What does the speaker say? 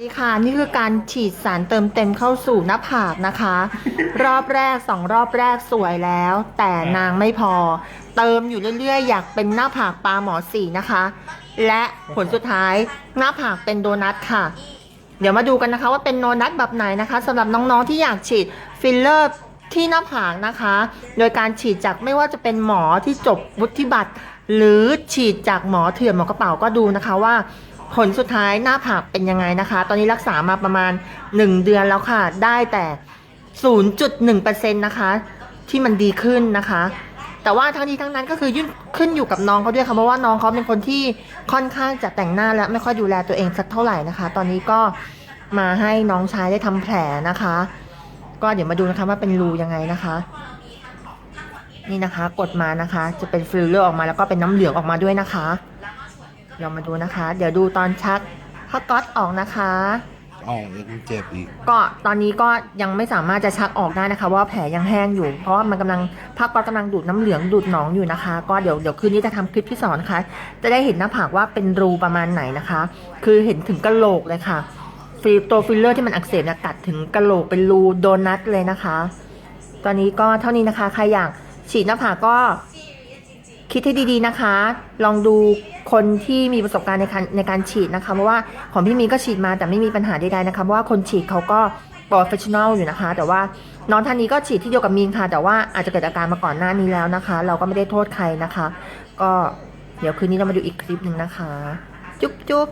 นี่ค่ะ นี่คือการฉีดสารเติมเต็มเข้าสู่หน้าผากนะคะ รอบแรกสองรอบแรกสวยแล้ว แต่นางไม่พอ เติมอยู่เรื่อยๆ อยากเป็นหน้าผากปลาหมอสีนะคะ และผลสุดท้ายหน้าผากเป็นโดนัทค่ะ เดี๋ยวมาดูกันนะคะว่าเป็นโดนัทแบบไหนนะคะสำหรับน้องๆที่อยากฉีดฟิลเลอร์ที่หน้าผากนะคะ โดยการฉีดจากไม่ว่าจะเป็นหมอที่จบวุฒิบัตร หรือฉีดจากหมอเถื่อนหมอกระเป๋าก็ดูนะคะว่า ผลสุดท้ายหน้าผากเป็นยังไงนะคะ ตอนนี้รักษามาประมาณ 1 เดือนแล้วค่ะ ได้แต่ 0.1%นะคะ ที่มันดีขึ้นนะคะ แต่ว่าทั้งนี้ทั้งนั้นก็คือยื่นขึ้นอยู่กับน้องเขาด้วยค่ะเพราะว่าน้องเขาเป็นคนที่ค่อนข้างจะแต่งหน้าและไม่ค่อยดูแลตัวเองสักเท่าไหร่นะคะ ตอนนี้ก็มาให้น้องชายได้ทำแผลนะคะ ก็เดี๋ยวมาดูนะคะว่าเป็นรูยังไงนะคะ นี่นะคะ กดมานะคะ จะเป็นฟิลเลอร์ออกมาแล้วก็เป็นน้ำเหลืองออกมาด้วยนะคะ เรามาดูนะคะ เดี๋ยวดูตอนชักผ้าก๊อตออกนะคะอ๋อยังเจ็บอีก ก็ตอนนี้ก็ยังไม่สามารถจะชักออกได้นะคะ ว่าแผลยังแห้งอยู่ เพราะว่ามันกำลังผ้าก๊อตกำลังดูดน้ำเหลืองดูดหนองอยู่นะคะ ก็เดี๋ยวเดี๋ยวคืนนี้จะทำคลิปที่สอนนะคะ จะได้เห็นหน้าผากว่าเป็นรูประมาณไหนนะคะ คือเห็นถึงกะโหลกเลยค่ะฟิลตัวฟิลเลอร์ที่มันอักเสบเนี่ยกัดถึงกะโหลกเป็นรูโดนัทเลยนะคะ ตอนนี้ก็เท่านี้นะคะ ใครอยากฉีดหน้าผากก็ คิดให้ดีๆนะคะ ลองดูคนที่มีประสบการณ์ในการในการฉีดนะคะเพราะว่าของพี่มีก็ฉีดมาแต่ไม่มีปัญหาใดๆนะคะเพราะว่าคนฉีดเขาก็โปรเฟชชั่นอลอยู่นะคะ แต่ว่าน้องท่านนี้ก็ฉีดที่เดียวกับมีนค่ะ แต่ว่าอาจจะเกิดอาการมาก่อนหน้านี้แล้วนะคะ เราก็ไม่ได้โทษใครนะคะ ก็เดี๋ยวคืนนี้เรามาดูอีกคลิปหนึ่งนะคะ จุ๊บจุ๊บ